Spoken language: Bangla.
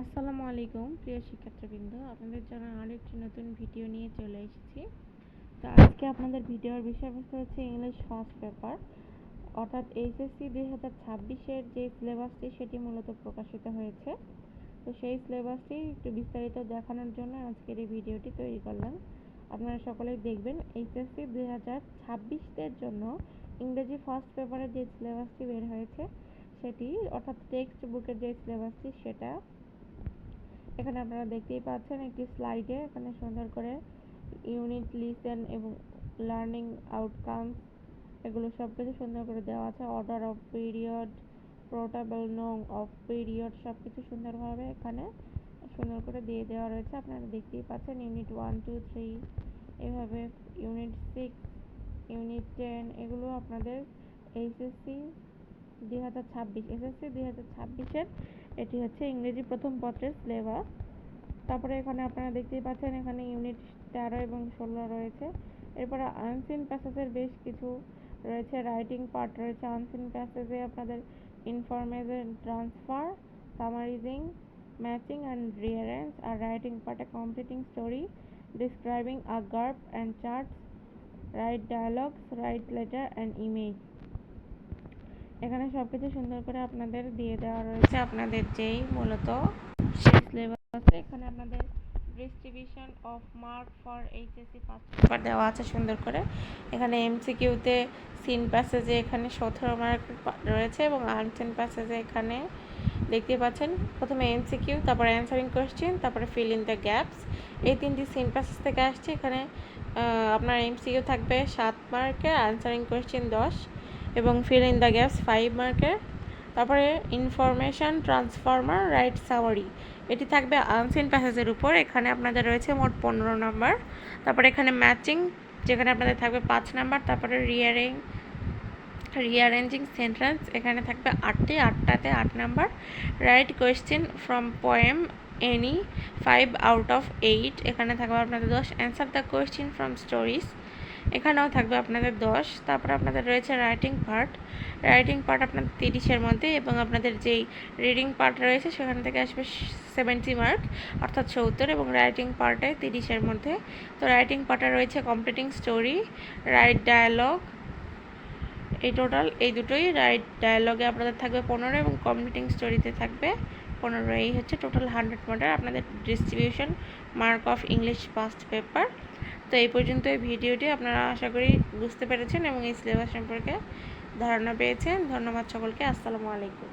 আসসালামু আলাইকুম, প্রিয় শিক্ষার্থীবৃন্দ। আপনাদের জন্য আরেকটি নতুন ভিডিও নিয়ে চলে এসেছি। তো আজকে আপনাদের ভিডিওর বিষয়বস্তু হচ্ছে ইংলিশ ফার্স্ট পেপার। অর্থাৎ এইচএসসি দুই হাজার ছাব্বিশের যে সিলেবাসটি, সেটি মূলত প্রকাশিত হয়েছে। তো সেই সিলেবাসটি একটু বিস্তারিত দেখানোর জন্য আজকের এই ভিডিওটি তৈরি করলাম। আপনারা সকলেই দেখবেন, এইচএসসি দুই হাজার ছাব্বিশের জন্য ইংরেজি ফার্স্ট পেপারের যে সিলেবাসটি বের হয়েছে, সেটি অর্থাৎ টেক্সট বুকের যে সিলেবাসটি, সেটা এখানে আপনারা দেখতেই পাচ্ছেন একটি স্লাইডে এখানে সুন্দর করে ইউনিট লিসেন এবং লার্নিং আউটকামস এগুলো সব কিছু সুন্দর করে দেওয়া আছে। অর্ডার অফ পিরিয়ড, পোর্টেবল নং অফ পিরিয়ড সব কিছু সুন্দরভাবে এখানে সুন্দর করে দিয়ে দেওয়া রয়েছে। আপনারা দেখতেই পাচ্ছেন ইউনিট ওয়ান, টু, থ্রি, এভাবে ইউনিট সিক্স, ইউনিট টেন এগুলো আপনাদের এইচএসসি দুই হাজার ছাব্বিশ, এসএসসি দুই হাজার ছাব্বিশের এটি হচ্ছে ইংরেজি প্রথম পত্রের সিলেবাস তারপরে এখানে আপনারা দেখতেই পাচ্ছেন, এখানে ইউনিট তেরো এবং ষোলো রয়েছে। এরপরে আনসিন প্যাসেজের বেশ কিছু রয়েছে। রাইটিং পার্ট রয়েছে আনসিন প্যাসেজে আপনাদের information transfer summarising matching and rearrange R writing পার্টে completing story describing a graph and charts write dialogues write letter and email এখানে সব কিছু সুন্দর করে আপনাদের দিয়ে দেওয়া রয়েছে। আপনাদের যেই মূলত সেই সিলেবাসে এখানে আপনাদের distribution of mark for HSC first paper দেওয়া আছে সুন্দর করে। এখানে এমসিকিউতে সিন প্যাসেজে এখানে সতেরো মার্ক রয়েছে এবং আনসিন প্যাসেজে এখানে দেখতে পাচ্ছেন, প্রথমে এমসিকিউ তারপরে অ্যান্সারিং কোয়েশ্চেন তারপরে ফিল ইন দ্য গ্যাপস এই তিনটি সিন প্যাসেজ থেকে আসছে, এখানে আপনার এমসিকিউ থাকবে সাত মার্কে অ্যান্সারিং কোয়েশ্চেন দশ। এবং fill in the gaps five মার্কের তারপরে ইনফরমেশান ট্রান্সফর্মার রাইট সাওয়ারি এটি থাকবে আনসিন প্যাসেজের উপর, এখানে আপনাদের রয়েছে মোট পনেরো নম্বর তারপরে এখানে ম্যাচিং যেখানে আপনাদের থাকবে পাঁচ নাম্বার তারপরে রিয়ারিং রিয়ারেঞ্জিং সেন্টেন্স এখানে থাকবে আটটি, আটটাতে আট number write question from poem any five out of eight এখানে থাকবে আপনাদের দশ. Answer the question from stories এখানেও থাকবে আপনাদের দশ, তারপর আপনাদের রয়েছে রাইটিং পার্ট রাইটিং পার্ট আপনাদের তিরিশের মধ্যে এবং আপনাদের যেই রিডিং পার্ট রয়েছে সেখান থেকে আসবে সেভেন্টি মার্ক অর্থাৎ সত্তর এবং রাইটিং পার্টে তিরিশের মধ্যে। তো রাইটিং পার্টে রয়েছে কমপ্লিটিং স্টোরি রাইট ডায়ালগ এই টোটাল এই দুটোই। রাইট ডায়ালগে আপনাদের থাকবে পনেরো এবং কমপ্লিটিং স্টোরিতে থাকবে পনেরো। এই হচ্ছে টোটাল হান্ড্রেড মার্কের আপনাদের distribution mark of English first paper তো এই পর্যন্ত এই ভিডিওটি। আপনারা আশা করি বুঝতে পেরেছেন এবং এই সিলেবাস সম্পর্কে ধারণা পেয়েছেন। ধন্যবাদ সকলকে। আসসালামু আলাইকুম।